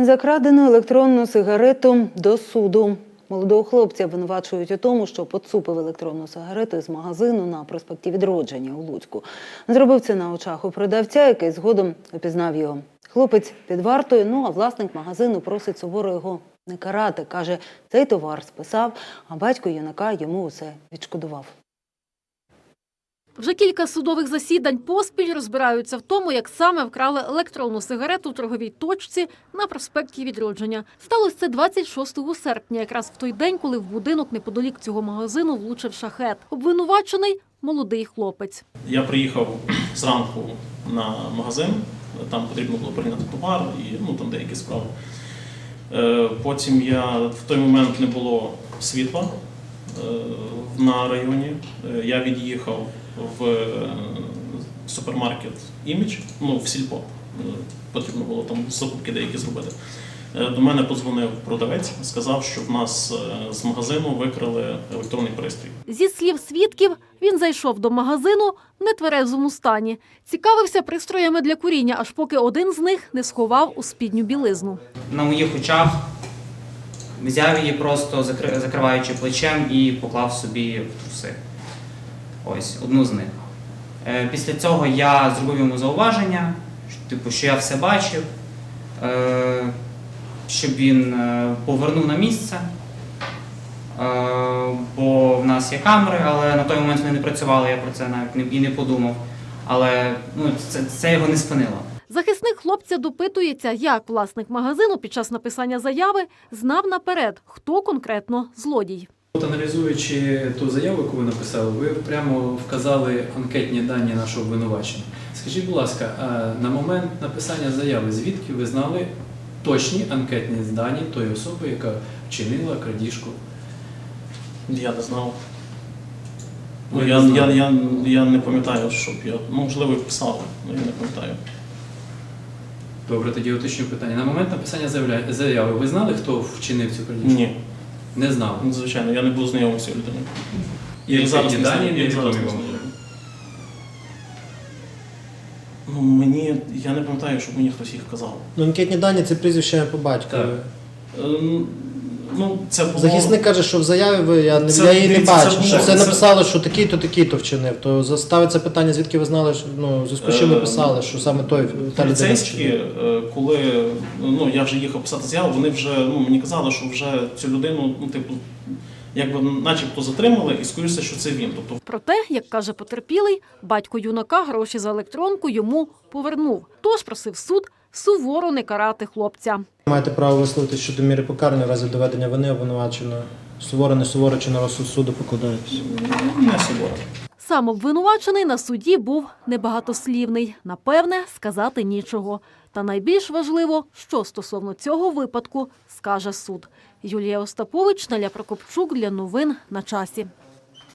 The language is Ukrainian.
За крадену електронну сигарету до суду. Молодого хлопця обвинувачують у тому, що поцупив електронну сигарету з магазину на проспекті Відродження у Луцьку. Зробив це на очах у продавця, який згодом опізнав його. Хлопець під вартою, ну а власник магазину просить суворо його не карати. Каже, цей товар списав, а батько юнака йому усе відшкодував. Вже кілька судових засідань поспіль розбираються в тому, як саме вкрали електронну сигарету в торговій точці на проспекті Відродження. Сталося це 26 серпня, якраз в той день, коли в будинок неподалік цього магазину влучив шахет. Обвинувачений молодий хлопець. Я приїхав зранку на магазин, там потрібно було прийняти товар і ну, там деякі справи. Е, Потім я в той момент не було світла е, на районі. Е, Я від'їхав в е, супермаркет імідж, ну в сільпо. Е, Потрібно було там закупки деякі зробити. Е, До мене подзвонив продавець, сказав, що в нас з магазину викрали електронний пристрій. Зі слів свідків, він зайшов до магазину в нетверезому стані. Цікавився пристроями для куріння, аж поки один з них не сховав у спідню білизну. на моїх очах взяв її просто закри- закриваючи плечем і поклав собі. Ось, одну з них. Е, Після цього я зробив йому зауваження, типу, що я все бачив, е, щоб він е, повернув на місце. Бо в нас є камери, але на той момент вони не працювали, я про це навіть і не подумав. Але ну, це, це його не спинило. Захисник хлопця допитується, як власник магазину під час написання заяви знав наперед, хто конкретно злодій. От аналізуючи ту заяву, яку ви написали, ви прямо вказали анкетні дані нашого обвинувачення. Скажіть, будь ласка, на момент написання заяви, звідки ви знали точні анкетні дані тої особи, яка вчинила крадіжку? Я не знав. Ну, не я, я, я, я не пам'ятаю, щоб я. Ну, можливо, писав, але я не пам'ятаю. Добре, тоді уточню питання. На момент написання заяви ви знали, хто вчинив цю крадіжку? Ні, Не знав. ну, звичайно, я не був знайомий з цією людиною. І Як зараз анкетні не дані знаю, як зараз не знаю. Ну, мені, я не пам'ятаю, щоб мені хтось їх казав. Ну, анкетні дані це прізвище по батькові. Так. Ем, Ну, це було... Захисник каже, що в заяві ви я, не- Це, я її не дивіться, це було- Що це це- написало, що такий-то, такий-то вчинив. То заставиться питання, звідки ви знали, що ну, в зв'язку з чим ви Е, писали, що саме той та людина Поліцейські, вчинила. е, коли ну, я вже їхав писати заяву, вони вже ну, мені казали, що вже цю людину, ну, типу, якби начебто затримали, і скоріше, що це він. Тобто Проте, як каже потерпілий, батько юнака гроші за електронку йому повернув. Тож просив суд суворо не карати хлопця. Маєте право висловитися щодо міри покарання в разі доведення вини обвинуваченого. Суворо, не суворо чи на розсуд суду покладаєтесь. не суворо. Сам обвинувачений на суді був небагатослівний. Напевне, сказати нічого. Та найбільш важливо, що стосовно цього випадку скаже суд. Юлія Остапович, Наля Прокопчук для новин на часі.